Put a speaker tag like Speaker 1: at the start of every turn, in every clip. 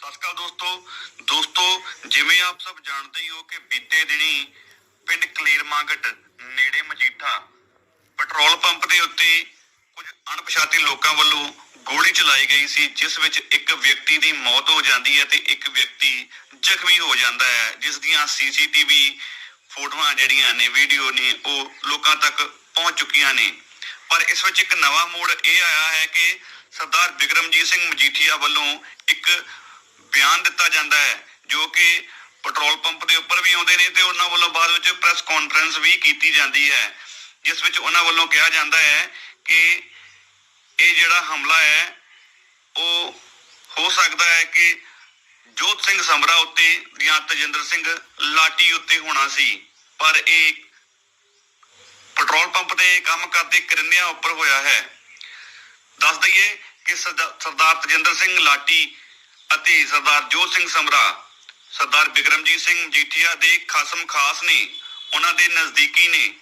Speaker 1: ਸਤਿ ਸ਼੍ਰੀ ਅਕਾਲ ਦੋਸਤੋ। ਦੋਸਤੋ, ਜਿਵੇਂ ਆਪ ਸਭ ਜਾਣਦੇ ਹੀ ਹੋ ਕਿ ਬੀਤੇ ਦਿਨੀ ਪਿੰਡ ਕਲੇਰਮਾਗਟ ਨੇੜੇ ਮਜੀਠਾ ਪੈਟਰੋਲ ਪੰਪ ਦੇ ਉੱਤੇ ਕੁਝ ਅਣਪਛਾਤੇ ਲੋਕਾਂ ਵੱਲੋਂ ਗੋਲੀ ਚਲਾਈ ਗਈ ਸੀ, ਜਿਸ ਵਿੱਚ ਇੱਕ ਵਿਅਕਤੀ ਦੀ ਮੌਤ ਹੋ ਜਾਂਦੀ ਹੈ ਤੇ ਇੱਕ ਵਿਅਕਤੀ ਜ਼ਖਮੀ ਹੋ ਜਾਂਦਾ ਹੈ, ਜਿਸ ਦੀਆਂ ਸੀਸੀਟੀਵੀ ਫੋਟੋਆਂ ਜਿਹੜੀਆਂ ਨੇ, ਵੀਡੀਓ ਨੇ, ਉਹ ਲੋਕਾਂ ਤੱਕ ਪਹੁੰਚ ਚੁੱਕੀਆਂ ਨੇ। ਪਰ ਇਸ ਵਿੱਚ ਇੱਕ ਨਵਾਂ ਮੋੜ ਇਹ ਆਇਆ ਹੈ ਕਿ ਸਰਦਾਰ ਬਿਕਰਮਜੀਤ ਸਿੰਘ ਮਜੀਠੀਆ ਵੱਲੋਂ ਇੱਕ ਬਿਆਨ ਦਿੱਤਾ ਜਾਂਦਾ ਹੈ, ਜੋ ਕਿ ਪੈਟਰੋਲ ਪੰਪ ਦੇ ਉੱਪਰ ਵੀ ਆਉਂਦੇ ਨੇ ਤੇ ਉਹਨਾਂ ਵੱਲੋਂ ਬਾਅਦ ਵਿੱਚ ਪ੍ਰੈਸ ਕਾਨਫਰੰਸ ਵੀ ਕੀਤੀ ਜਾਂਦੀ ਹੈ। ਜਿਸ ਵਿੱਚ ਉਹਨਾਂ ਵੱਲੋਂ ਕਿਹਾ ਜਾਂਦਾ ਹੈ ਕਿ ਇਹ ਜਿਹੜਾ ਹਮਲਾ ਹੈ, ਉਹ ਹੋ ਸਕਦਾ ਹੈ ਕਿ ਜੋਤ ਸਿੰਘ ਸਮਰਾ ਉੱਤੇ ਜਾਂ ਤਜਿੰਦਰ ਸਿੰਘ ਲਾਟੀ ਉੱਤੇ ਹੋਣਾ ਸੀ, ਪਰ ਇਹ ਪੈਟਰੋਲ ਪੰਪ ਤੇ ਕੰਮ ਕਰਦੇ ਕਰਿੰਦਿਆਂ ਉੱਪਰ ਹੋਇਆ ਹੈ। ਦੱਸ ਦਈਏ ਕਿ ਸਰਦਾਰ ਤਜਿੰਦਰ ਸਿੰਘ ਲਾਟੀ ਅਤੇ ਸਰਦਾਰ ਜੋਤ ਸਿੰਘ ਸਮਰਾ, ਸਰਦਾਰ ਬਿਕਰਮਜੀਤ ਸਿੰਘ ਮਜੀਠੀਆ ਦੇ ਖਾਸਮ ਖਾਸ ਨੇ, ਉਹਨਾਂ ਦੇ ਨਜ਼ਦੀਕੀ ਨੇ।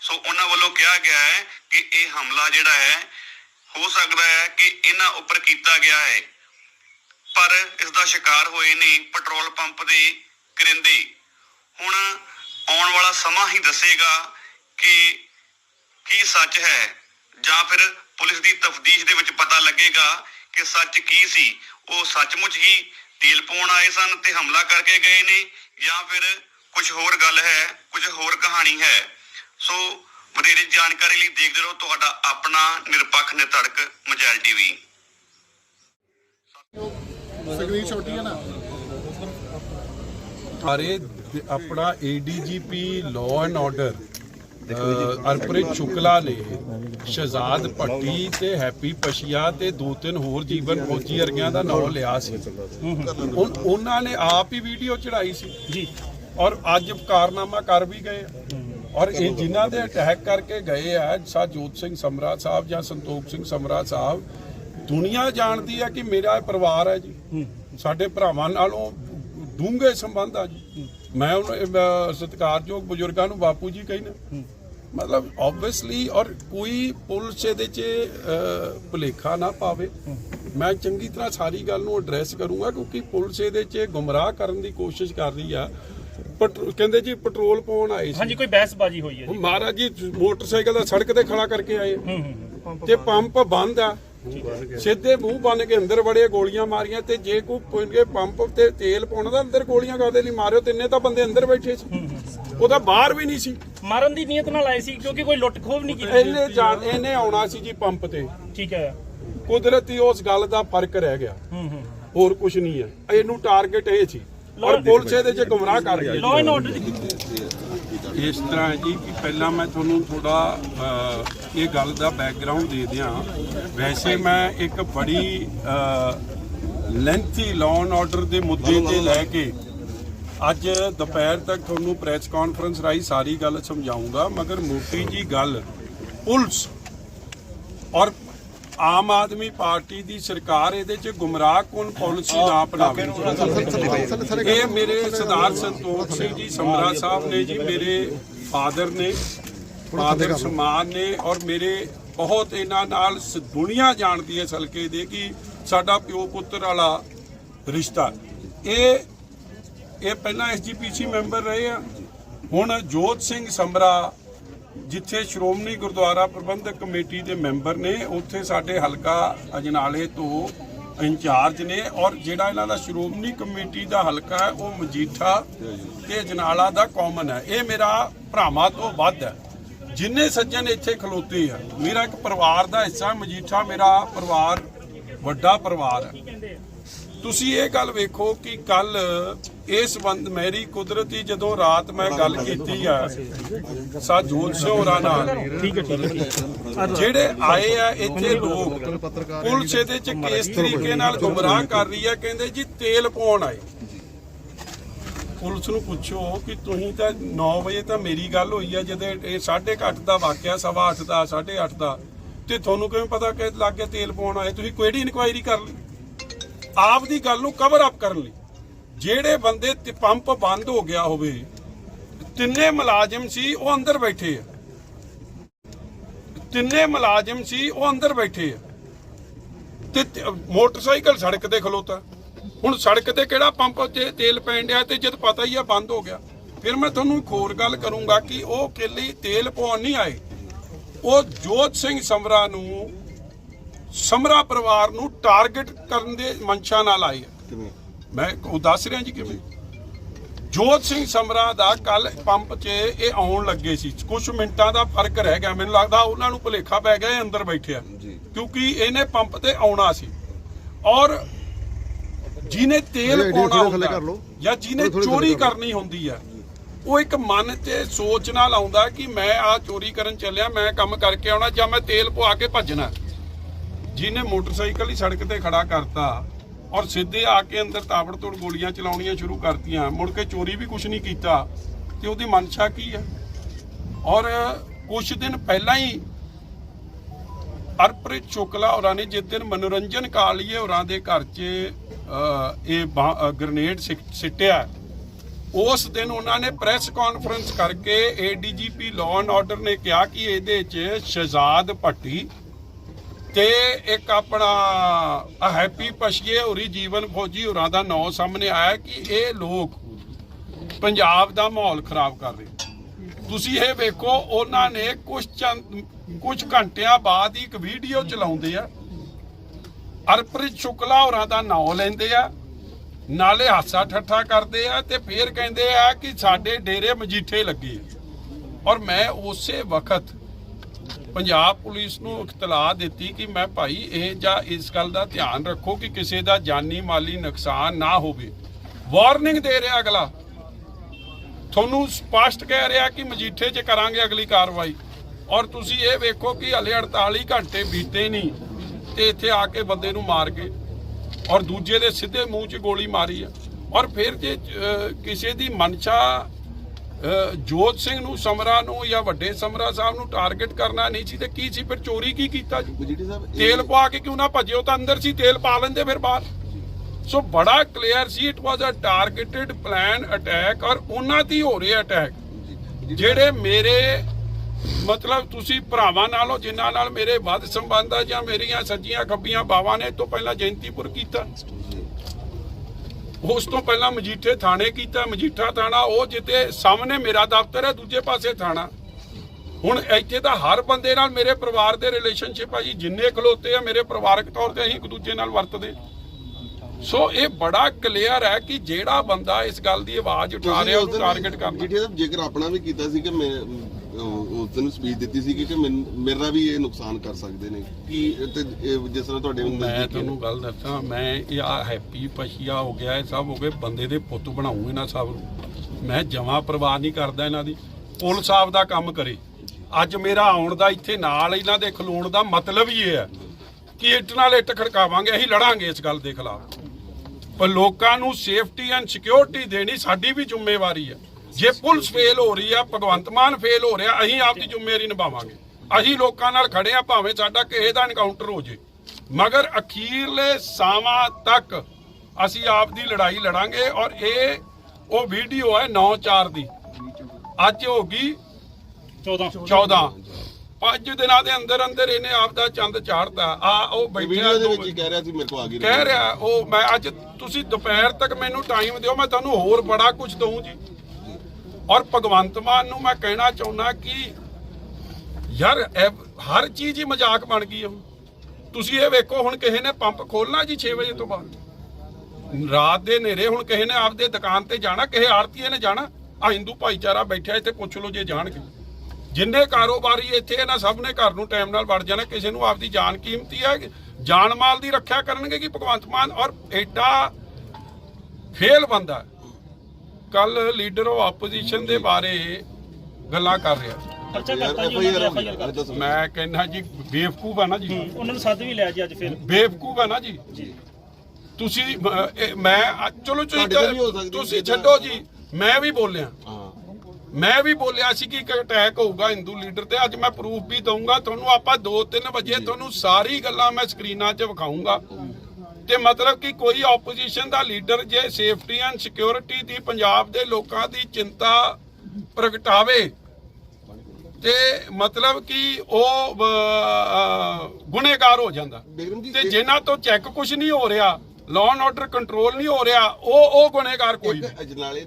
Speaker 1: ਸੋ ਉਹਨਾਂ ਵੱਲੋਂ ਕਿਹਾ ਗਿਆ ਹੈ ਕਿ ਇਹ ਹਮਲਾ ਜਿਹੜਾ ਹੈ, ਹੋ ਸਕਦਾ ਹੈ ਕਿ ਇਹਨਾਂ ਉੱਪਰ ਕੀਤਾ ਗਿਆ ਹੈ। ਪਰ ਇਸ ਦਾ ਸ਼ਿਕਾਰ ਹੋਏ ਨੇ ਪੈਟਰੋਲ ਪੰਪ ਦੇ ਕਰਿੰਦੇ। ਹੁਣ ਆਉਣ ਵਾਲਾ ਸਮਾਂ ਹੀ ਦੱਸੇਗਾ ਕਿ ਕੀ ਸੱਚ ਹੈ, ਜਾਂ ਫਿਰ ਪੁਲਿਸ ਦੀ ਤਫਤੀਸ਼ ਦੇ ਵਿੱਚ ਪਤਾ ਲੱਗੇਗਾ ਕਿ ਸੱਚ ਕੀ ਸੀ? ਉਹ ਸੱਚਮੁੱਚ ਹੀ ਤੇਲ ਪਾਉਣ ਆਏ ਸਨ ਤੇ ਹਮਲਾ ਕਰਕੇ ਗਏ ਨੇ ਜਾਂ ਫਿਰ ਕੁਝ ਹੋਰ ਗੱਲ ਹੈ ਕੁਝ ਹੋਰ ਕਹਾਣੀ ਹੈ। ਸੋ ਵਧੇਰੇ ਜਾਣਕਾਰੀ ਲਈ ਦੇਖਦੇ ਰਹੋ ਤੁਹਾਡਾ ਆਪਣਾ ਨਿਰਪੱਖ ਨਿਤੜਕ ਮਜੈਲ ਟੀਵੀ
Speaker 2: ਸਕਰੀਨ ਛੋਟੀ ਹੈ ਨਾ?
Speaker 3: ਸਾਰੇ ਆਪਣਾ ADGP law and order Arpreet Shukla ਨੇ ਸ਼ਹਜ਼ਾਦ ਭੱਟੀ ਤੇ ਹੈਪੀ ਪਸ਼ੀਆ ਤੇ ਦੋ ਤਿੰਨ ਹੋਰ ਜੀਵਨ ਫੌਜੀ ਵਰਗਿਆਂ ਦਾ ਨਾਮ ਲਿਆ ਸੀ। ਹੁਣ ਉਹਨਾਂ ਨੇ ਆਪ ਹੀ ਵੀਡੀਓ ਚੜਾਈ ਸੀ।
Speaker 4: ਜੀ।
Speaker 3: ਔਰ ਅੱਜ ਕਾਰਨਾਮਾ ਕਰ ਵੀ ਗਏ। ਔਰ ਇਹ ਜਿਨ੍ਹਾਂ ਦੇ ਅਟੈਕ ਕਰਕੇ ਗਏ ਆ ਸਾ ਜੋਤ ਸਿੰਘ ਸਮਰਾ ਸਾਹਿਬ ਜਾਂ ਸੰਤੋਖ ਸਿੰਘ ਸਮਰਾ ਸਾਹਿਬ ਦੁਨੀਆ ਜਾਣਦੀ ਹੈ ਕਿ ਮੇਰਾ ਇਹ ਪਰਿਵਾਰ ਹੈ ਜੀ। ਸਾਡੇ ਭਰਾਵਾਂ ਨਾਲੋਂ ਡੂੰਘੇ ਸੰਬੰਧ ਆ ਜੀ। ਮੈਂ ਉਹਨਾਂ ਸਤਿਕਾਰਯੋਗ ਬਜ਼ੁਰਗਾਂ ਨੂੰ ਬਾਪੂ ਜੀ ਕਹਿੰਦਾ। ਮਤਲਬ ਆਬਵੀਅਸਲੀ ਔਰ ਕੋਈ ਪੁਲਿਸ ਇਹਦੇ 'ਚ ਭੁਲੇਖਾ ਨਾ ਪਾਵੇ। ਮੈਂ ਚੰਗੀ ਤਰ੍ਹਾਂ ਸਾਰੀ ਗੱਲ ਨੂੰ ਐਡਰੈਸ ਕਰੂੰਗਾ ਕਿਉਂਕਿ ਪੁਲਿਸ ਇਹਦੇ 'ਚ ਗੁੰਮਰਾਹ ਕਰਨ ਦੀ ਕੋਸ਼ਿਸ਼ ਕਰ ਰਹੀ ਆ। ਕਹਿੰਦੇ ਜੀ ਪੈਟਰੋਲ ਪਾਉਣ ਆਏ ਸੀ।
Speaker 4: ਹਾਂਜੀ ਕੋਈ ਬਹਿਸਬਾਜ਼ੀ ਹੋਈ ਹੈ ਜੀ।
Speaker 3: ਮਹਾਰਾਜ ਜੀ ਮੋਟਰਸਾਈਕਲ ਦਾ ਸੜਕ ਤੇ ਖੜਾ ਕਰਕੇ ਆਏ। ਤੇ ਪੰਪ ਬੰਦ ਆ। ਸਿੱਧੇ ਮੂੰਹ ਬੰਨ ਕੇ ਅੰਦਰ ਵੜੇ ਗੋਲੀਆਂ ਮਾਰੀਆਂ ਤੇ ਜੇ ਕੋਈ ਪੰਪ ਤੇ ਤੇਲ ਪਾਉਣਾ ਤਾਂ ਅੰਦਰ ਗੋਲੀਆਂ ਕਾਦੇ ਲਈ ਮਾਰਿਓ ਤਿੰਨੇ ਤਾਂ ਬੰਦੇ ਅੰਦਰ ਬੈਠੇ ਸੀ। ਉਹਦਾ ਬਾਹਰ ਵੀ ਨਹੀਂ ਸੀ।
Speaker 4: ਮਾਰਨ ਦੀ ਨੀਅਤ ਨਾਲ ਆਏ ਸੀ ਕਿਉਂਕਿ ਕੋਈ ਲੁੱਟ ਖੋਹ ਨਹੀਂ ਕੀਤੀ
Speaker 3: ਇਹਨੇ ਜਾਣ ਇਹਨੇ ਆਉਣਾ ਸੀ ਜੀ ਪੰਪ ਤੇ।
Speaker 4: ਠੀਕ ਹੈ।
Speaker 3: ਕੁਦਰਤੀ ਉਸ ਗੱਲ ਦਾ ਫ਼ਰਕ ਰਹਿ ਗਿਆ।
Speaker 4: ਹੂੰ ਹੂੰ।
Speaker 3: ਹੋਰ ਕੁਝ ਨਹੀਂ ਹੈ। ਇਹਨੂੰ ਟਾਰਗੇਟ ਇਹ ਸੀ। ਔਰ ਪੁਲਿਸ ਇਹਦੇ 'ਚ ਗੁੰਮਰਾਹ ਕਰ ਰਹੀ
Speaker 4: ਲਾਅ ਐਂਡ ਆਰਡਰ
Speaker 3: ਇਸ ਤਰ੍ਹਾਂ ਹੈ ਜੀ ਕਿ ਪਹਿਲਾਂ ਮੈਂ ਤੁਹਾਨੂੰ ਥੋੜਾ ਇਹ ਗੱਲ ਦਾ ਬੈਕਗ੍ਰਾਉਂਡ ਦੇ ਦਿਆਂ। ਵੈਸੇ ਮੈਂ ਇੱਕ ਬੜੀ ਲੈਂਥੀ ਲਾਅ ਐਂਡ ਆਰਡਰ ਦੇ ਮੁੱਦੇ ਤੇ ਲੈ ਕੇ ਅੱਜ ਦੁਪਹਿਰ ਤੱਕ ਤੁਹਾਨੂੰ ਪ੍ਰੈਸ ਕਾਨਫਰੰਸ ਰਾਹੀਂ ਸਾਰੀ ਗੱਲ ਸਮਝਾਉਂਗਾ ਮਗਰ ਮੋਟੀ ਜੀ ਗੱਲ ਪੁਲਿਸ ਔਰ ਆਮ ਆਦਮੀ ਪਾਰਟੀ ਦੀ ਸਰਕਾਰ ਇਹਦੇ 'ਚ ਗੁੰਮਰਾਹ ਕੌਣ ਪਾਲਿਸੀ ਨਾ ਅਪਣਾਵੇ ਇਹ ਮੇਰੇ ਸਰਦਾਰ ਸੰਤੋਖ ਸਿੰਘ ਜੀ ਸਮਰਾ ਸਾਹਿਬ ਨੇ ਜੀ ਮੇਰੇ ਫਾਦਰ ਨੇ ਫਾਦਰ ਸਮਾਨ ਨੇ ਔਰ ਮੇਰੇ ਬਹੁਤ ਇਹਨਾਂ ਨਾਲ ਦੁਨੀਆ ਜਾਣਦੀ ਹੈ ਸਲਕੇ ਦੇ ਕਿ ਸਾਡਾ ਪਿਓ ਪੁੱਤਰ ਵਾਲਾ ਰਿਸ਼ਤਾ। ਇਹ ਇਹ ਪਹਿਲਾਂ ਐਸਜੀਪੀਸੀ ਮੈਂਬਰ ਰਹੇ ਆ। ਹੁਣ ਜੋਤ ਸਿੰਘ ਸੰਭਰਾ ਜਿੱਥੇ ਸ਼੍ਰੋਮਣੀ ਗੁਰਦੁਆਰਾ ਪ੍ਰਬੰਧਕ ਕਮੇਟੀ ਦੇ ਮੈਂਬਰ ਨੇ, ਉੱਥੇ ਸਾਡੇ ਹਲਕਾ ਅਜਨਾਲੇ ਤੋਂ ਇੰਚਾਰਜ ਨੇ ਔਰ ਜਿਹੜਾ ਇਹਨਾਂ ਦਾ ਸ਼੍ਰੋਮਣੀ ਕਮੇਟੀ ਦਾ ਹਲਕਾ ਹੈ, ਉਹ ਮਜੀਠਾ ਤੇ ਅਜਨਾਲਾ ਦਾ ਕਾਮਨ ਹੈ। ਇਹ ਮੇਰਾ ਭਰਾਵਾਂ ਤੋਂ ਵੱਧ ਹੈ। ਜਿੰਨੇ ਸੱਜਣ ਇੱਥੇ ਖਲੋਤੇ ਆ, ਮੇਰਾ ਇੱਕ ਪਰਿਵਾਰ ਦਾ ਹਿੱਸਾ ਮਜੀਠਾ ਮੇਰਾ ਪਰਿਵਾਰ, ਵੱਡਾ ਪਰਿਵਾਰ ਹੈ। ਤੁਸੀਂ ਇਹ ਗੱਲ ਵੇਖੋ ਕਿ ਕੱਲ ਇਸ ਬੰਦ ਮੇਰੀ ਕੁਦਰਤੀ ਜਦੋਂ ਰਾਤ ਮੈਂ ਗੱਲ ਕੀਤੀ ਆ ਸਾ ਜੋਤ ਸਿੰਘ ਹੋਰਾਂ ਨਾਲ।
Speaker 4: ਠੀਕ ਹੈ ਠੀਕ ਹੈ
Speaker 3: ਜਿਹੜੇ ਆਏ ਆ ਇੱਥੇ ਲੋਕ ਪੁਲਿਸ ਇਹਦੇ ਚ ਕਿਸ ਤਰੀਕੇ ਨਾਲ ਗੁੰਮਰਾਹ ਕਰ ਰਹੀ ਹੈ ਕਹਿੰਦੇ ਜੀ ਤੇਲ ਪਾਉਣ ਆਏ। ਪੁਲਿਸ ਨੂੰ ਪੁੱਛੋ ਕਿ ਤੁਸੀਂ ਤਾਂ 9 ਵਜੇ ਤਾਂ ਮੇਰੀ ਗੱਲ ਹੋਈ ਆ ਜਦੋਂ ਇਹ 8:30 ਦਾ ਵਾਕਿਆ ਸਵਾ 8 ਦਾ 8:30 ਦਾ। ਤੇ ਤੁਹਾਨੂੰ ਕਿਵੇਂ ਪਤਾ ਕਿ ਲੱਗ ਤੇਲ ਪਾਉਣ ਆਏ? ਤੁਸੀਂ ਕਿਹੜੀ ਇਨਕੁਆਇਰੀ ਕਰ ਲਈ? ਆਪ ਦੀ ਗੱਲ ਨੂੰ ਕਵਰ ਅਪ ਕਰਨ ਲਈ। ਜਿਹੜੇ ਬੰਦੇ ਤੇ, ਪੰਪ ਬੰਦ ਹੋ ਗਿਆ ਹੋਵੇ, ਤਿੰਨੇ ਮੁਲਾਜ਼ਮ ਸੀ, ਉਹ ਅੰਦਰ ਬੈਠੇ ਆ। ਤਿੰਨੇ ਮੁਲਾਜ਼ਮ ਸੀ, ਉਹ ਅੰਦਰ ਬੈਠੇ ਆ। ਤੇ ਮੋਟਰਸਾਈਕਲ ਸੜਕ ਤੇ ਖਲੋਤਾ। ਹੁਣ ਸੜਕ ਤੇ ਕਿਹੜਾ ਪੰਪ 'ਚ ਤੇਲ ਪੈਣ ਡਿਆ ਤੇ ਜਦ ਪਤਾ ਹੀ ਆ ਬੰਦ ਹੋ ਗਿਆ। ਫਿਰ ਮੈਂ ਤੁਹਾਨੂੰ ਇੱਕ ਹੋਰ ਗੱਲ ਕਰੂੰਗਾ ਕਿ ਉਹ ਕੇਲੀ ਤੇਲ ਪਾਉਣ ਨਹੀਂ ਆਏ। ਉਹ ਜੋਤ ਸਿੰਘ ਸਮਰਾ ਨੂੰ ਸਮਰਾ ਪਰਿਵਾਰ ਨੂੰ ਟਾਰਗੇਟ ਕਰਨ ਦੇ ਮਨਸ਼ਾ ਨਾਲ ਆਏ ਆ। ਮੈਂ ਉਹ ਦੱਸ ਰਿਹਾ ਜੀ ਕਿਵੇਂ? ਜੋਤ ਸਿੰਘ ਸਮਰਾ ਦਾ ਕੱਲ ਪੰਪ 'ਚ ਇਹ ਆਉਣ ਲੱਗੇ ਸੀ। ਕੁਝ ਮਿੰਟਾਂ ਦਾ ਫ਼ਰਕ ਰਹਿ ਗਿਆ। ਮੈਨੂੰ ਲੱਗਦਾ ਉਹਨਾਂ ਨੂੰ ਭੁਲੇਖਾ ਪੈ ਗਿਆ ਇਹ ਅੰਦਰ ਬੈਠਿਆ। ਕਿਉਂਕਿ ਇਹਨੇ ਪੰਪ ਤੇ ਆਉਣਾ ਸੀ। ਔਰ ਜਿਹਨੇ ਤੇਲ ਪਾਉਣਾ ਹੁੰਦਾ। ਜਾਂ ਜਿਹਨੇ ਚੋਰੀ। ਕਰਨੀ ਹੁੰਦੀ ਆ ਉਹ ਇੱਕ ਮਨ 'ਚ ਸੋਚ ਨਾਲ ਆਉਂਦਾ ਕਿ ਮੈਂ ਆ ਚੋਰੀ ਕਰਨ ਚੱਲਿਆ ਮੈਂ ਕੰਮ ਕਰਕੇ ਆਉਣਾ ਜਾਂ ਮੈਂ ਤੇਲ ਪਵਾ ਕੇ ਭੱਜਣਾ। ਜਿਹਨੇ ਮੋਟਰਸਾਈਕਲ ਹੀ ਸੜਕ ਤੇ ਖੜਾ ਕਰਤਾ ਔਰ ਸਿੱਧੇ ਆ ਕੇ ਅੰਦਰ ਤਾਬੜਤੋੜ ਗੋਲੀਆਂ ਚਲਾਉਣੀਆਂ ਸ਼ੁਰੂ ਕਰਤੀਆਂ ਮੁੜ ਕੇ ਚੋਰੀ ਵੀ ਕੁਝ ਨਹੀਂ ਕੀਤਾ ਤੇ ਉਹਦੀ ਮਨਸ਼ਾ ਕੀ ਹੈ? ਔਰ ਕੁਝ ਦਿਨ ਪਹਿਲਾਂ ਹੀ ਅਰਪ੍ਰੀਤ ਸ਼ੁਕਲਾ ਹੋਰਾਂ ਨੇ ਜਿਸ ਦਿਨ ਮਨੋਰੰਜਨ ਕਾਲੀਏ ਹੋਰਾਂ ਦੇ ਘਰ 'ਚ ਇਹ ਬਾ- ਅ, ਗ੍ਰਨੇਡ ਸਿੱਟਿਆ। ਉਸ ਦਿਨ ਉਹਨਾਂ ਨੇ ਪ੍ਰੈਸ ਕਾਨਫਰੰਸ ਕਰਕੇ ਏਡੀਜੀਪੀ ਲਾਅ ਐਂਡ ਆਰਡਰ ਨੇ ਕਿਹਾ ਕਿ ਇਹਦੇ 'ਚ ਸ਼ਹਜ਼ਾਦ ਭੱਟੀ ਤੇ ਇੱਕ ਆਪਣਾ ਹੈਪੀ ਪਸ਼ੀਏ ਹੋਰੀ ਜੀਵਨ ਫੌਜੀ ਹੋਰਾਂ ਦਾ ਨਾਂ ਸਾਹਮਣੇ ਆਇਆ ਕਿ ਇਹ ਲੋਕ ਪੰਜਾਬ ਦਾ ਮਾਹੌਲ ਖਰਾਬ ਕਰ ਰਹੇ ਤੁਸੀਂ ਇਹ ਵੇਖੋ, ਉਹਨਾਂ ਨੇ ਕੁਝ ਚੰਦ ਕੁਝ ਘੰਟਿਆਂ ਬਾਅਦ ਇੱਕ ਵੀਡੀਓ ਚਲਾਉਂਦੇ ਆ। ਅਰਪ੍ਰੀਤ ਸ਼ੁਕਲਾ ਹੋਰਾਂ ਦਾ ਨਾਂ ਲੈਂਦੇ ਆ, ਨਾਲੇ ਹਾਸਾ ਠੱਠਾ ਕਰਦੇ ਆ ਤੇ ਫੇਰ ਕਹਿੰਦੇ ਆ ਕਿ ਸਾਡੇ ਡੇਰੇ ਮਜੀਠੇ ਲੱਗੇ ਔਰ ਮੈਂ ਉਸੇ ਵਕਤ ਪੰਜਾਬ ਪੁਲਿਸ ਨੂੰ ਇਤਲਾਹ ਦਿੱਤੀ ਕਿ ਮੈਂ ਭਾਈ, ਇਹ ਜਾਂ ਇਸ ਗੱਲ ਦਾ ਧਿਆਨ ਰੱਖੋ ਕਿ ਕਿਸੇ ਦਾ ਜਾਨੀ ਮਾਲੀ ਨੁਕਸਾਨ ਨਾ ਹੋਵੇ। ਵਾਰਨਿੰਗ ਦੇ ਰਿਹਾ ਅਗਲਾ। ਤੁਹਾਨੂੰ ਸਪਸ਼ਟ ਕਹਿ ਰਿਹਾ ਕਿ ਮਜੀਠੇ 'ਚ ਕਰਾਂਗੇ ਅਗਲੀ ਕਾਰਵਾਈ। ਔਰ ਤੁਸੀਂ ਇਹ ਵੇਖੋ ਕਿ ਹਲੇ 48 ਘੰਟੇ ਬੀਤੇ ਨਹੀਂ, ਤੇ ਇੱਥੇ ਆ ਕੇ ਬੰਦੇ ਨੂੰ ਮਾਰ ਗਏ। ਔਰ ਦੂਜੇ ਦੇ ਸਿੱਧੇ ਮੂੰਹ 'ਚ ਗੋਲੀ ਮਾਰੀ ਆ। ਔਰ ਫਿਰ ਜੇ ਕਿਸੇ ਦੀ ਮਨਸ਼ਾ ਜੋਤ ਸਿੰਘ ਨੂੰ ਸਮਰਾ ਨੂੰ ਜਾਂ ਵੱਡੇ ਸਮਰਾ ਸਾਹਿਬ ਨੂੰ ਟਾਰਗੇਟ ਕਰਨਾ ਨਹੀਂ ਸੀ ਤੇ ਕੀ ਸੀ? ਫਿਰ ਚੋਰੀ ਕੀ ਕੀਤਾ ਜੀ? ਤੇਲ ਪਵਾ ਕੇ ਕਿਉਂ ਨਾ ਭੱਜੇ? ਉਹ ਤਾਂ ਅੰਦਰ ਸੀ ਤੇਲ ਪਾ ਲੈਂਦੇ ਫਿਰ ਬਾਹਰ। ਸੋ ਬੜਾ clear C it was a targeted plan attack ਔਰ ਉਹਨਾਂ ਦੀ ਹੋ ਰਿਹਾ ਅਟੈਕ ਜਿਹੜੇ ਮੇਰੇ ਮਤਲਬ ਤੁਸੀਂ ਭਰਾਵਾਂ ਨਾਲੋਂ ਜਿਨ੍ਹਾਂ ਨਾਲ ਮੇਰੇ ਵੱਧ ਸੰਬੰਧ ਆ ਜਾਂ ਮੇਰੀਆਂ ਸੱਜੀਆਂ ਖੱਬੀਆਂ ਬਾਵਾਂ ਨੇ ਤੋਂ ਪਹਿਲਾਂ ਜੈਂਤੀਪੁਰ ਕੀਤਾ। ਉਸ ਤੋਂ ਪਹਿਲਾਂ ਮਜੀਠੇ ਥਾਣੇ ਕੀਤਾ ਮਜੀਠਾ ਥਾਣਾ ਉਹ ਜਿੱਤੇ ਸਾਹਮਣੇ ਮੇਰਾ ਦਫ਼ਤਰ ਹੈ ਦੂਜੇ ਪਾਸੇ ਥਾਣਾ। ਹੁਣ ਇੱਥੇ ਤਾਂ ਹਰ ਬੰਦੇ ਨਾਲ ਮੇਰੇ ਪਰਿਵਾਰ ਦੇ ਰਿਲੇਸ਼ਨਸ਼ਿਪ ਆ ਜੀ ਜਿੰਨੇ ਖਲੋਤੇ ਆ ਮੇਰੇ ਪਰਿਵਾਰਕ ਤੌਰ ਤੇ ਅਸੀਂ ਇੱਕ ਦੂਜੇ ਨਾਲ ਵਰਤਦੇ। ਸੋ ਇਹ ਬੜਾ ਕਲੀਅਰ ਹੈ ਕਿ ਜਿਹੜਾ ਬੰਦਾ ਇਸ ਗੱਲ ਦੀ ਆਵਾਜ਼ ਉਠਾ ਰਿਹਾ ਉਹਨੂੰ ਟਾਰਗੇਟ ਕਰਨਾ।
Speaker 5: ਸਾਹਿਬ ਜੇਕਰ ਆਪਣਾ ਵੀ ਕੀਤਾ ਸੀ ਕਿ ਉਸ ਦਿਨ ਸਪੀਚ ਦਿੱਤੀ ਸੀ ਕਿ ਮੇਰਾ ਵੀ ਇਹ ਨੁਕਸਾਨ ਕਰ ਸਕਦੇ ਨੇ। ਕਿ ਜਿਸ ਤਰ੍ਹਾਂ ਤੁਹਾਡੇ
Speaker 3: ਮੈਂ। ਤੁਹਾਨੂੰ ਗੱਲ ਦੱਸਾਂ ਮੈਂ ਇਹ ਹੈਪੀ ਪਸ਼ੀਆ ਹੋ ਗਿਆ ਇਹ ਸਭ ਹੋ ਗਏ ਬੰਦੇ ਦੇ ਪੁੱਤ ਬਣਾਉਂ ਇਹਨਾਂ ਸਭ ਨੂੰ। ਮੈਂ ਜਮਾ ਪਰਵਾਹ ਨਹੀਂ ਕਰਦਾ ਇਹਨਾਂ ਦੀ। ਪੁਲਿਸ ਸਾਹਿਬ ਦਾ ਕੰਮ ਕਰੇ। ਅੱਜ ਮੇਰਾ ਆਉਣ ਦਾ ਇੱਥੇ ਨਾਲ ਇਹਨਾਂ ਦੇ ਖਲੋਣ ਦਾ ਮਤਲਬ ਹੀ ਇਹ ਹੈ ਕਿ ਇੱਟ ਨਾਲ ਇੱਟ ਖੜਕਾਵਾਂਗੇ ਅਸੀਂ ਲੜਾਂਗੇ ਇਸ ਗੱਲ ਦੇ ਖਿਲਾਫ। ਪਰ ਲੋਕਾਂ ਨੂੰ ਸੇਫਟੀ ਐਂਡ ਸਿਕਿਉਰਿਟੀ ਦੇਣੀ ਸਾਡੀ ਵੀ ਜ਼ਿੰਮੇਵਾਰੀ ਹੈ। ਜੇ ਪੁਲਿਸ ਫੇਲ ਹੋ ਰਹੀ ਆ ਭਗਵੰਤ ਮਾਨ ਫੇਲ ਹੋ ਰਿਹਾ ਅਸੀਂ ਆਪਦੀ ਜ਼ਿੰਮੇਵਾਰੀ ਨਿਭਾਵਾਂਗੇ। ਅਸੀਂ ਲੋਕਾਂ ਨਾਲ ਖੜੇ ਆ ਭਾਵੇਂ ਸਾਡਾ ਕਿਸੇ ਦਾ ਐਨਕਾਊਂਟਰ ਹੋ ਜੇ। ਮਗਰ ਅਖੀਰਲੇ ਸਾਵਾਂ ਤੱਕ ਅਸੀਂ ਆਪਦੀ ਲੜਾਈ ਲੜਾਂਗੇ ਔਰ ਇਹ ਉਹ ਵੀਡੀਓ ਹੈ 9-4 ਦੀ। ਅੱਜ ਹੋ ਗਈ
Speaker 4: 14
Speaker 3: 14 ਪੰਜ ਦਿਨਾਂ ਦੇ ਅੰਦਰ ਅੰਦਰ ਇਹਨੇ ਆਪਦਾ ਚੰਦ ਚਾੜਤਾ ਆ ਉਹ ਬੈਠਿਆ
Speaker 5: ਦੇ
Speaker 3: ਦੋ-
Speaker 5: ਵਿੱਚ ਹੀ ਕਹਿ ਰਿਹਾ ਸੀ ਮੇਰੇ ਕੋਲ ਆ ਗਈ
Speaker 3: ਕਹਿ ਰਿਹਾ ਉਹ ਮੈਂ ਅੱਜ ਤੁਸੀਂ ਦੁਪਹਿਰ ਤੱਕ ਮੈਨੂੰ ਟਾਈਮ ਦਿਓ ਮੈਂ ਤੁਹਾਨੂੰ ਹੋਰ ਬੜਾ ਕੁਝ ਦਊਂ ਜੀ। ਔਰ ਭਗਵੰਤ ਮਾਨ ਨੂੰ ਮੈਂ ਕਹਿਣਾ ਚਾਹੁੰਦਾ ਕਿ ਯਾਰ ਹਰ ਚੀਜ਼ ਹੀ ਮਜ਼ਾਕ ਬਣ ਗਈ ਹੁਣ। ਤੁਸੀਂ ਇਹ ਵੇਖੋ, ਹੁਣ ਕਿਸੇ ਨੇ ਪੰਪ ਖੋਲਣਾ ਜੀ 6 ਵਜੇ ਤੋਂ ਬਾਅਦ। ਰਾਤ ਦੇ ਹਨੇਰੇ ਹੁਣ ਕਿਸੇ ਨੇ ਆਪਦੇ ਦੁਕਾਨ ਤੇ ਜਾਣਾ, ਕਿਸੇ ਆੜਤੀਏ ਨੇ ਜਾਣਾ ਆ ਹਿੰਦੂ ਭਾਈਚਾਰਾ ਬੈਠਿਆ, ਇੱਥੇ ਪੁੱਛ ਲਓ ਜੇ ਜਾਣਗੇ। ਜਿੰਨੇ ਕਾਰੋਬਾਰੀ ਇੱਥੇ ਇਹਨਾਂ ਸਭ ਨੇ ਘਰ ਨੂੰ ਟਾਈਮ ਨਾਲ ਵੜ ਜਾਣਾ, ਕਿਸੇ ਨੂੰ ਆਪਦੀ ਜਾਨ ਕੀਮਤੀ ਹੈ ਜਾਨ ਮਾਲ ਦੀ ਰੱਖਿਆ ਕਰਨਗੇ ਕਿ ਭਗਵੰਤ ਮਾਨ? ਔਰ ਐਡਾ ਫੇਲ ਬੰਦਾ ਕੱਲ ਲੀਡਰ ਆਫ ਆਪੋਜੀਸ਼ਨ ਦੇ ਬਾਰੇ ਗੱਲਾਂ ਕਰ ਰਿਹਾ।
Speaker 4: ਕਰਤਾ ਜੀ ਉਹਨਾਂ ਨੇ।
Speaker 3: ਮੈਂ ਕਹਿੰਦਾ ਜੀ ਬੇਵਕੂਫ ਆ ਨਾ ਜੀ।
Speaker 4: ਉਹਨਾਂ ਨੂੰ ਸੱਦ ਵੀ ਲਿਆ ਜੀ ਅੱਜ ਫਿਰ।
Speaker 3: ਬੇਵਕੂਫ ਆ ਨਾ ਜੀ। ਤੁਸੀਂ ਮੈਂ ਚਲੋ ਤੁਸੀਂ ਛੱਡੋ ਜੀ ਮੈਂ ਵੀ ਬੋਲਿਆ।
Speaker 5: ਹਾਂ।
Speaker 3: ਮੈਂ ਵੀ ਬੋਲਿਆ ਸੀ ਕਿ ਇੱਕ ਅਟੈਕ ਹੋਊਗਾ ਹਿੰਦੂ ਲੀਡਰ ਤੇ। ਅੱਜ ਮੈਂ ਪ੍ਰੂਫ ਵੀ ਦਊਂਗਾ। ਤੁਹਾਨੂੰ ਆਪਾਂ 2-3 ਵਜੇ ਤੁਹਾਨੂੰ ਸਾਰੀ ਗੱਲਾਂ ਮੈਂ ਸਕਰੀਨਾਂ 'ਚ ਵਿਖਾਊਂਗਾ। ਤੇ ਮਤਲਬ ਕਿ ਕੋਈ ਆਪੋਜੀਸ਼ਨ ਦਾ ਲੀਡਰ ਜੇ ਸੇਫਟੀ ਐਂਡ ਸਿਕਿਉਰਿਟੀ ਦੀ ਪੰਜਾਬ ਦੇ ਲੋਕਾਂ ਦੀ ਚਿੰਤਾ ਪ੍ਰਗਟਾਵੇ ਤੇ ਮਤਲਬ ਕਿ ਉਹ ਗੁਨੇਗਾਰ ਹੋ ਜਾਂਦਾ। ਤੇ ਜਿਨ੍ਹਾਂ ਤੋਂ ਚੈੱਕ ਕੁਝ ਨਹੀਂ ਹੋ ਰਿਹਾ ਲਾਅ ਐਂਡ ਆਰਡਰ ਕੰਟਰੋਲ ਨਹੀਂ ਹੋ ਰਿਹਾ। ਉਹ ਉਹ ਗੁਨੇਗਾਰ ਕੋਈ ਨਹੀਂ।
Speaker 5: ਅਜਨਾਲੇ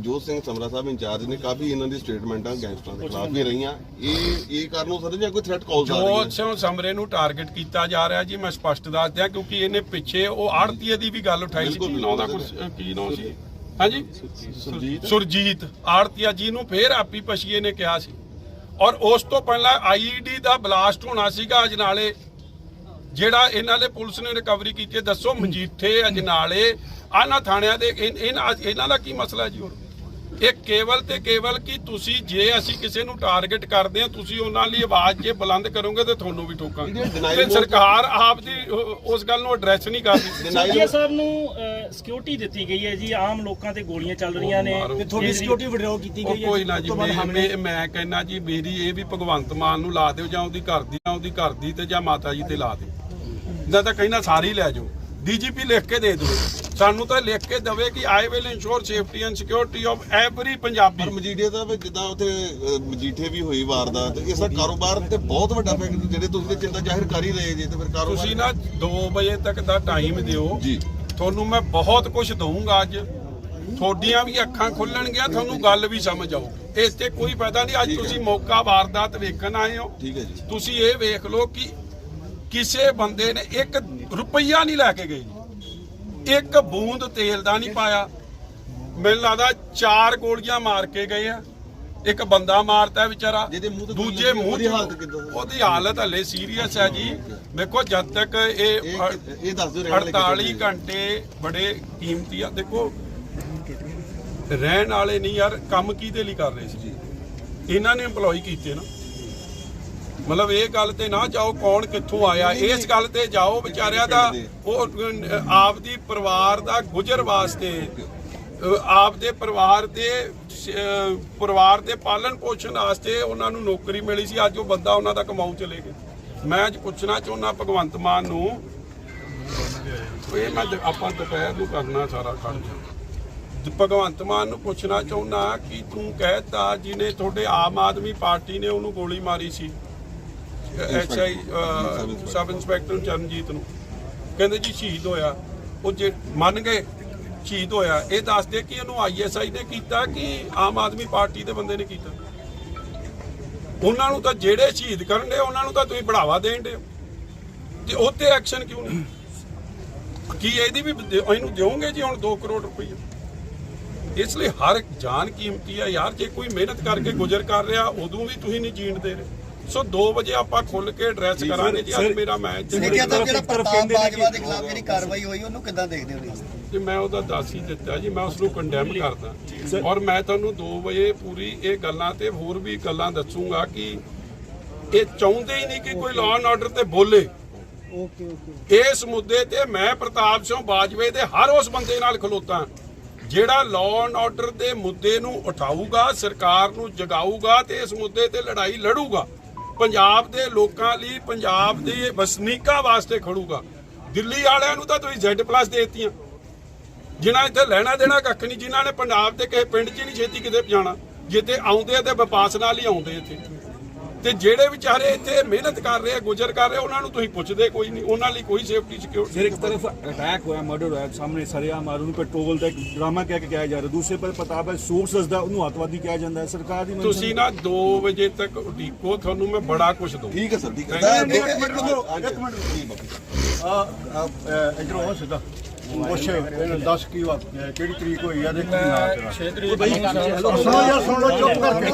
Speaker 5: ਜੋਤ ਸਿੰਘ ਸਮਰਾ ਸਾਹਿਬ ਇੰਚਾਰਜ ਨੇ ਕਾਫੀ ਇਹਨਾਂ ਦੀ ਸਟੇਟਮੈਂਟਾਂ ਗੈਂਗਸਟਰਾਂ ਦੇ ਖਿਲਾਫ ਵੀ ਰਹੀਆਂ। ਇਹ ਇਹ ਕਾਰਨ ਹੋ ਸਕਦਾ ਜਾਂ ਕੋਈ ਥ੍ਰੈਟ ਕਾਲਸ ਆ ਰਹੀਆਂ
Speaker 3: ਜੋਤ ਸਿੰਘ ਸਮਰੇ ਨੂੰ ਟਾਰਗੇਟ ਕੀਤਾ ਜਾ ਰਿਹਾ ਜੀ ਮੈਂ ਸਪਸ਼ਟ ਦੱਸ ਦਿਆਂ ਕਿਉਂਕਿ ਇਹਨੇ ਪਿੱਛੇ ਉਹ ਆੜਤੀਏ ਦੀ ਵੀ ਗੱਲ ਉਠਾਈ ਸੀ। ਨਾਂ ਦਾ। ਕੁਛ- ਕੀ ਨਾਂ ਸੀ? ਹਾਂਜੀ?
Speaker 5: ਸੁਰਜੀਤ।
Speaker 3: ਸੁਰਜੀਤ। ਆੜਤੀਆ ਜੀ ਨੂੰ ਫੇਰ ਆਪੀ ਪਛੀਏ ਨੇ ਕਿਹਾ ਸੀ। ਔਰ ਉਸ ਤੋਂ ਪਹਿਲਾਂ ਆਈਈਡੀ ਦਾ ਬਲਾਸਟ ਹੋਣਾ ਸੀਗਾ ਅਜਨਾਲੇ ਜਿਹੜਾ ਇਹਨਾਂ ਦੇ ਪੁਲਿਸ ਨੇ ਰਿਕਵਰੀ ਕੀਤੀ ਹੈ ਦੱਸੋ ਮਜੀਠੇ ਅਜਨਾਲੇ ਆਨਾ ਥਾਣਿਆਂ ਦੇ ਇਹਨਾਂ ਇਹਨਾਂ ਦਾ ਕੀ ਮਸਲਾ ਜੀ ਹੋਰ? ਇਹ ਕੇਵਲ ਤੇ ਕੇਵਲ ਕਿ ਤੁਸੀਂ ਜੇ ਅਸੀਂ ਕਿਸੇ ਨੂੰ ਟਾਰਗੇਟ ਕਰਦੇ ਹਾਂ ਤੁਸੀਂ ਉਹਨਾਂ ਲਈ ਆਵਾਜ਼ ਜੇ ਬੁਲੰਦ ਕਰੋਗੇ ਤੇ ਤੁਹਾਨੂੰ ਵੀ ਠੋਕਾਂਗੇ। ਤੇ ਸਰਕਾਰ ਆਪ ਦੀ ਉਸ ਗੱਲ ਨੂੰ ਐਡਰੈਸ ਨਹੀਂ ਕਰਦੀ
Speaker 4: ਸੀਐਮ ਸਾਹਿਬ ਨੂੰ ਸਿਕਿਉਰਿਟੀ ਦਿੱਤੀ ਗਈ ਹੈ ਜੀ। ਆਮ ਲੋਕਾਂ ਤੇ ਗੋਲੀਆਂ ਚੱਲ ਰਹੀਆਂ ਨੇ। ਤੇ
Speaker 3: ਤੁਹਾਡੀ
Speaker 4: ਸਿਕਿਉਰਿਟੀ ਵਿਡਰਾਅ ਕੀਤੀ
Speaker 3: ਉਹ ਕੋਈ ਨਾ ਜੀ ਮੈਂ ਕਹਿੰਦਾ ਜੀ ਮੇਰੀ ਇਹ ਵੀ ਭਗਵੰਤ ਮਾਨ ਨੂੰ ਲਾ ਦਿਓ ਜਾਂ ਉਹਦੀ ਘਰ ਦੀ ਜਾਂ ਉਹਦੀ ਘਰ ਦੀ ਤੇ ਜਾਂ ਮਾਤਾ ਜੀ ਤੇ ਲਾ ਦਿਓ। ਜਾਂ ਤਾਂ ਕਹਿੰਦਾ ਸਾਰੀ ਲੈ ਜਾਓ। ਡੀਜੀਪੀ ਲਿਖ ਕੇ ਦੇ ਦਿਓ। ਸਾਨੂੰ ਤਾਂ ਲਿਖ ਕੇ ਦਵੇ ਕਿ I will ensure safety and security of every
Speaker 5: ਪਰ
Speaker 3: ਪੰਜਾਬੀ।
Speaker 5: ਮਜੀਠੇ ਦਾ ਵੀ ਜਿੱਦਾਂ ਉੱਥੇ ਅਹ, ਮਜੀਠੇ ਵੀ ਹੋਈ ਵਾਰਦਾਤ ਇਸ ਦਾ ਕਾਰੋਬਾਰ ਤੇ ਬਹੁਤ ਵੱਡਾ ਫੈਕਟਰ ਜਿਹੜੇ ਤੁਸੀਂ ਤੇ ਚਿੰਤਾ ਜ਼ਾਹਿਰ ਕਰ ਹੀ ਰਹੇ ਜੇ ਤੇ ਫਿਰ ਕਾਰੋਬਾਰ
Speaker 3: ਤੁਸੀਂ ਨਾ 2 ਵਜੇ ਤੱਕ ਦਾ ਟਾਈਮ ਦਿਓ।
Speaker 5: ਜੀ।
Speaker 3: ਤੁਹਾਨੂੰ ਮੈਂ ਬਹੁਤ ਕੁਝ ਦਊਂਗਾ ਅੱਜ। ਤੁਹਾਡੀਆਂ ਵੀ ਅੱਖਾਂ ਖੁੱਲਣਗੀਆਂ ਤੁਹਾਨੂੰ ਗੱਲ ਵੀ ਸਮਝ ਆਊਗੀ। ਇਸ ਤੇ ਕੋਈ ਫਾਇਦਾ ਨਹੀਂ। ਅੱਜ। ਤੁਸੀਂ ਮੌਕਾ ਵਾਰਦਾਤ ਵੇਖਣ ਆਏ ਹੋ।
Speaker 5: ਠੀਕ ਹੈ ਜੀ।
Speaker 3: ਤੁਸੀਂ ਇਹ ਵੇਖ ਲਓ ਕਿ ਕਿਸੇ ਬੰਦੇ ਨੇ ਇੱਕ ਰੁਪਈਆ ਨਹੀਂ ਲੈ ਕੇ ਗਏ ਜੀ। ਇੱਕ ਬੂੰਦ ਤੇਲ ਦਾ ਨਹੀਂ ਪਾਇਆ। ਮੈਨੂੰ ਲੱਗਦਾ ਚਾਰ ਗੋਲੀਆਂ ਮਾਰ ਕੇ ਗਏ ਆ। ਇੱਕ ਬੰਦਾ ਮਾਰਤਾ ਵਿਚਾਰਾ। ਦੂਜੇ ਮੂੰਹ ਚ-
Speaker 5: ਹਾਲਤ ਕਿੱਦਾਂ?
Speaker 3: ਉਹਦੀ ਹਾਲਤ ਹਲੇ ਸੀਰੀਅਸ ਹੈ ਜੀ। ਵੇਖੋ ਜਦ ਤੱਕ ਇਹ
Speaker 5: ਇਹ ਦੱਸ ਦਿਓ ਰਹਿਣ ਵਾਲੇ
Speaker 3: 48
Speaker 5: ਕਿੱਥੇ ਨੇ?
Speaker 3: ਘੰਟੇ ਬੜੇ ਕੀਮਤੀ ਆ। ਦੇਖੋ ਰਹਿਣ ਵਾਲੇ ਨਹੀਂ ਯਾਰ ਕੰਮ ਕਿਹਦੇ ਲਈ ਕਰ ਰਹੇ ਸੀ? ਇਹਨਾਂ ਨੇ EMPLOYE ਕੀਤੇ ਨਾ। ਮਤਲਬ ਇਹ ਗੱਲ ਤੇ ਨਾ ਜਾਓ ਕੌਣ ਕਿੱਥੋਂ ਆਇਆ। ਇਸ ਗੱਲ ਤੇ ਜਾਓ ਵਿਚਾਰਿਆਂ ਦਾ ਉਹ ਅਹ, ਆਪਦੀ ਪਰਿਵਾਰ ਦਾ ਗੁਜ਼ਰ ਵਾਸਤੇ ਅਹ, ਆਪਦੇ ਪਰਿਵਾਰ ਦੇ ਪਰਿਵਾਰ ਦੇ ਪਾਲਣ ਪੋਸ਼ਣ ਵਾਸਤੇ ਉਹਨਾਂ ਨੂੰ ਨੌਕਰੀ ਮਿਲੀ ਸੀ। ਅੱਜ ਉਹ ਬੰਦਾ ਉਹਨਾਂ ਦਾ ਕਮਾਉ ਚਲੇ ਗਿਆ ਮੈਂ ਅੱਜ ਪੁੱਛਣਾ ਚਾਹੁੰਦਾ ਭਗਵੰਤ ਮਾਨ ਨੂੰ ਇਹ ਮੈਂ ਦ- ਆਪਾਂ ਦੁਪਹਿਰ ਨੂੰ ਕਰਨਾ ਸਾਰਾ ਖਰਚ ਭਗਵੰਤ ਮਾਨ ਨੂੰ ਪੁੱਛਣਾ ਚਾਹੁੰਦਾ ਕਿ ਤੂੰ ਕਹਿਤਾ ਜਿਹਨੇ ਤੁਹਾਡੇ ਆਮ ਆਦਮੀ ਪਾਰਟੀ ਨੇ ਉਹਨੂੰ ਗੋਲੀ ਮਾਰੀ ਸੀ। ਐਸਆਈ ਸਬ ਇੰਸਪੈਕਟਰ ਚਰਨਜੀਤ ਨੂੰ। ਕਹਿੰਦੇ ਜੀ ਸ਼ਹੀਦ ਹੋਇਆ। ਉਹ ਜੇ ਮੰਨ ਗਏ, ਸ਼ਹੀਦ ਹੋਇਆ। ਇਹ ਦੱਸਦੇ ਕਿ ਉਹਨੂੰ ਆਈਐਸਆਈ ਨੇ ਕੀਤਾ ਕਿ ਆਮ ਆਦਮੀ ਪਾਰਟੀ ਦੇ ਬੰਦੇ ਨੇ ਕੀਤਾ? ਉਹਨਾਂ ਨੂੰ ਤਾਂ ਜਿਹੜੇ ਸ਼ਹੀਦ ਕਰਨ ਦੇ ਉਹਨਾਂ ਨੂੰ ਤਾਂ ਤੁਸੀਂ ਬੜਾਵਾ ਦੇਣ ਦੇ ਤੇ ਉੱਤੇ ਐਕਸ਼ਨ ਕਿਉਂ ਨਹੀਂ? ਕੀ ਇਹਦੀ ਵੀ ਇਹਨੂੰ ਦਿਓਗੇ ਜੀ ਹੁਣ 2 ਕਰੋੜ ਰੁਪਏ ਇਸ ਲਈ ਹਰ ਜਾਨ ਕੀਮਤੀ ਆ। ਯਾਰ, ਜੇ ਕੋਈ ਮਿਹਨਤ ਕਰਕੇ ਗੁਜ਼ਰ ਕਰ ਰਿਹਾ, ਉਦੋਂ ਵੀ ਤੁਸੀਂ ਨਹੀਂ ਜੀਣ ਦੇ ਰਹੇ। ਸੋ 2 ਵਜੇ ਆਪਾਂ ਖੁੱਲ ਕੇ ਐਡਰੈਸ ਕਰਾਂਗੇ ਜੀ ਅੱਜ ਮੇਰਾ ਮੈਚ
Speaker 6: ਸਿੱਖਿਆ ਤਾਂ ਜਿਹੜਾ ਪ੍ਰਤਾਪ ਬਾਜਵਾ ਦੇ ਖਿਲਾਫ ਜਿਹੜੀ ਕਾਰਵਾਈ ਹੋਈ ਉਹਨੂੰ ਕਿੱਦਾਂ ਦੇਖਦੇ ਹੋ ਤੁਸੀਂ?
Speaker 3: ਕਿ ਮੈਂ ਉਹਦਾ ਦੱਸ ਹੀ ਦਿੱਤਾ ਜੀ ਮੈਂ ਉਸ ਨੂੰ ਕੰਡੈਮ ਕਰਦਾ। ਔਰ ਮੈਂ ਤੁਹਾਨੂੰ 2 ਵਜੇ ਪੂਰੀ ਇਹ ਗੱਲਾਂ ਤੇ ਹੋਰ ਵੀ ਗੱਲਾਂ ਦੱਸੂਗਾ ਕਿ ਇਹ ਚਾਹੁੰਦੇ ਹੀ ਨਹੀਂ ਕਿ ਕੋਈ ਲਾਅ ਐਂਡ ਆਰਡਰ ਤੇ ਬੋਲੇ। Okay okay. ਇਸ ਮੁੱਦੇ ਤੇ ਮੈਂ ਪ੍ਰਤਾਪ ਸਿੰਘ ਬਾਜਵੇ ਦੇ ਹਰ ਉਸ ਬੰਦੇ ਨਾਲ ਖਲੋਤਾ। ਜਿਹੜਾ ਲਾਅ ਐਂਡ ਆਰਡਰ ਦੇ ਮੁੱਦੇ ਨੂੰ ਉਠਾਊਗਾ ਸਰਕਾਰ ਨੂੰ ਜਗਾਊਗਾ ਤੇ ਇਸ ਮੁੱਦੇ ਤੇ ਲੜਾਈ ਲੜੂਗਾ। ਪੰਜਾਬ ਦੇ ਲੋਕਾਂ ਲਈ ਪੰਜਾਬ ਦੇ ਵਸਨੀਕਾਂ ਵਾਸਤੇ ਖੜੂਗਾ। ਦਿੱਲੀ ਵਾਲਿਆਂ ਨੂੰ ਤਾਂ ਤੁਸੀਂ Z+ ਦੇਤੀਆਂ। ਜਿਨ੍ਹਾਂ ਇੱਥੇ ਲੈਣਾ ਦੇਣਾ ਕੱਖ ਨਹੀਂ, ਜਿਨ੍ਹਾਂ ਨੇ ਪੰਜਾਬ ਦੇ ਕਿਸੇ ਪਿੰਡ 'ਚ ਹੀ ਨਹੀਂ ਛੇਤੀ ਕਿਤੇ ਜਾਣਾ। ਜਿੱਥੇ ਆਉਂਦੇ ਆ ਤੇ ਵਪਾਸ ਨਾਲ ਹੀ ਆਉਂਦੇ ਇੱਥੇ। ਤੇ ਜਿਹੜੇ ਵਿਚਾਰੇ ਇੱਥੇ ਮਿਹਨਤ ਕਰ ਰਹੇ ਆ ਗੁਜ਼ਰ ਕਰ ਰਹੇ ਉਹਨਾਂ ਨੂੰ ਤੁਸੀਂ ਪੁੱਛਦੇ ਕੋਈ ਨਹੀਂ ਉਹਨਾਂ ਲਈ ਕੋਈ ਸੇਫਟੀ
Speaker 7: ਫਿਰ
Speaker 3: ਸਿਕਿਉਰਿਟੀ
Speaker 7: ਇੱਕ ਤਰਫ ਅਟੈਕ ਹੋਇਆ ਮਰਡਰ ਹੋਇਆ ਸਾਹਮਣੇ ਸਰਿਆ ਮਾਰੂ ਨੂੰ ਪੈਟਰੋਲ ਦਾ ਇੱਕ ਡਰਾਮਾ ਕਹਿ ਕੇ ਕਿਹਾ ਜਾ ਰਿਹਾ। ਦੂਸਰੇ ਪਰ ਪ੍ਰਤਾਪ ਹੈ ਸੋਰਸਸ ਦਾ ਉਹਨੂੰ ਅੱਤਵਾਦੀ ਕਿਹਾ ਜਾਂਦਾ ਹੈ ਸਰਕਾਰ ਦੀ ਮਨਸ਼ਾ
Speaker 3: ਤੁਸੀਂ ਨਾ 2 ਵਜੇ ਤੱਕ ਉਡੀਕੋ ਤੁਹਾਨੂੰ ਮੈਂ ਬੜਾ ਕੁਝ ਦਊਂ
Speaker 5: ਠੀਕ ਹੈ ਸਰ ਠੀਕ ਹੈ. ਇੱਕ ਮਿੰਟ ਇੱਕ ਮਿੰਟ
Speaker 2: ਆ ਇਧਰੋਂ ਹੋ ਸਿੱਧਾ। ਪੁੱਛ ਇਹਨੂੰ ਦੱਸ ਕੀ ਵਾ ਕਿਹੜੀ ਤਰੀਕ ਹੋਈ ਆ ਦੇ ਕੀ ਨਾਂ ਤੇਰਾ
Speaker 8: 6 ਤਰੀਕ ਨੂੰ
Speaker 2: ਸੁਣੋ ਯਾਰ ਸੁਣ ਲਓ ਚੁੱਪ ਕਰਕੇ।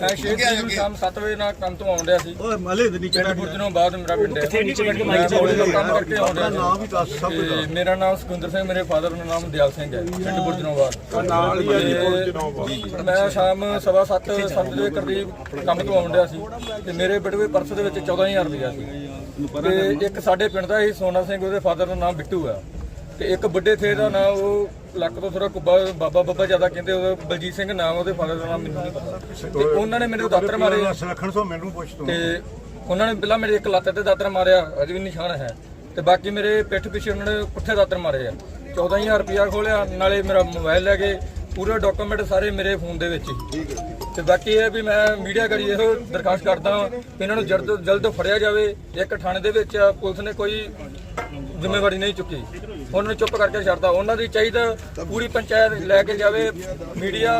Speaker 8: ਮੈਂ 6 ਤਰੀਕ ਨੂੰ ਸ਼ਾਮ 7 ਵਜੇ ਨਾਲ ਕੰਮ ਤੋਂ ਆਉਣ ਡਿਆ ਸੀ।
Speaker 7: ਓਏ ਮਲੇ ਦੇ ਨੀਚੇ
Speaker 8: ਪਿੰਡ ਬੁਰਜ ਤੋਂ ਬਾਅਦ ਮੇਰਾ ਪਿੰਡ ਹੈ
Speaker 4: ਕਿੱਥੇ ਨੀਚੇ ਬੈਠ ਕੇ
Speaker 8: ਮੈਂ
Speaker 4: ਮਾਈਕ
Speaker 8: ਬੋਲੀ ਦਾ ਕੰਮ ਕਰਕੇ ਆਉਣ
Speaker 2: ਆਪਣਾ
Speaker 8: ਡਿਆ
Speaker 2: ਨਾਮ ਵੀ ਦੱਸ ਸਭ ਕੁਝ
Speaker 8: ਸੀ
Speaker 2: ਦੱਸ।
Speaker 8: ਤੇ ਮੇਰਾ ਨਾਮ ਸੁਖਿੰਦਰ ਸਿੰਘ ਮੇਰੇ ਫਾਦਰ ਦਾ ਨਾਮ ਦਿਆਲ ਸਿੰਘ ਹੈ ਪਿੰਡ ਬੁਰਜ ਤੋਂ ਬਾਅਦ।
Speaker 3: ਨਾਲ ਹੀ ਆ ਜੀ ਪੁਲਿਸ ਜਨਾਬ
Speaker 8: ਮੈਂ ਸ਼ਾਮ ਸਵਾ 7 7 ਦੇ ਕਰੀਬ ਕੰਮ ਤੋਂ ਆਉਣ ਡਿਆ ਸੀ। ਤੇ ਮੇਰੇ ਬਟਵੇ ਪਰਸ ਦੇ ਵਿੱਚ 14000 ਰੁਪਇਆ ਸੀ। ਤੇ ਇੱਕ ਸਾਡੇ ਪਿੰਡ ਦਾ ਹੀ ਸੋਨਾ ਸਿੰਘ ਉਹਦੇ ਫਾਦਰ ਦਾ ਨਾਮ ਬਿੱਟੂ ਆ। ਤੇ ਇੱਕ ਵੱਡੇ ਥੇ ਦਾ ਨਾਮ ਉਹ ਲੱਕ ਤੋਂ ਥੋੜਾ ਕੁੱਬਾ ਬਾਬਾ ਬੱਬਾ ਜ਼ਿਆਦਾ ਕਹਿੰਦੇ ਉਹ ਬਲਜੀਤ ਸਿੰਘ ਨਾਮ ਉਹਦੇ ਫਾਦਰ ਦਾ ਨਾਮ ਮੈਨੂੰ ਨਹੀਂ ਪਤਾ। ਤੇ ਉਹਨਾਂ ਨੇ ਮੇਰੇ ਦਾਤਰ ਮਾਰੇ।
Speaker 2: ਰੱਖਣ ਤੋਂ ਮੈਨੂੰ ਪੁੱਛ ਤੂੰ।
Speaker 8: ਤੇ ਉਹਨਾਂ ਨੇ ਪਹਿਲਾਂ ਮੇਰੇ ਇੱਕ ਲੱਤ ਤੇ ਦਾਤਰ ਮਾਰਿਆ ਅਜੇ ਵੀ ਨਿਸ਼ਾਨ ਹੈ। ਤੇ ਬਾਕੀ ਮੇਰੇ ਪਿੱਠ ਪਿੱਛੇ ਉਹਨਾਂ ਨੇ ਪੁੱਠੇ ਦਾਤਰ ਮਾਰੇ ਆ। 14000 ਰੁਪਇਆ ਖੋਲਿਆ ਨਾਲੇ ਮੇਰਾ ਮੋਬਾਈਲ ਲੈ ਗਏ ਪੂਰੇ ਡਾਕੂਮੈਂਟ ਸਾਰੇ ਮੇਰੇ ਫੋਨ ਦੇ ਵਿੱਚ। ਹੀ ਤੇ ਬਾਕੀ ਇਹ ਵੀ ਮੈਂ ਮੀਡੀਆ ਕਰੀ ਇਹੋ ਦਰਖਾਸਤ ਕਰਦਾ ਕਿ ਇਹਨਾਂ ਨੂੰ ਜਲਦ ਜਲਦ ਫੜਿਆ ਜਾਵੇ। ਇੱਕ ਥਾਣੇ ਦੇ ਵਿੱਚ ਪੁਲਿਸ ਨੇ ਕੋਈ ਜ਼ਿੰਮੇਵਾਰੀ ਨਹੀਂ ਚੁੱਕੀ। ਉਹਨਾਂ ਨੂੰ ਚੁੱਪ ਕਰਕੇ ਛੱਡਦਾ। ਉਹਨਾਂ ਦੀ ਚਾਹੀਦਾ ਪੂਰੀ ਪੰਚਾਇਤ ਲੈ ਕੇ ਜਾਵੇ ਮੀਡੀਆ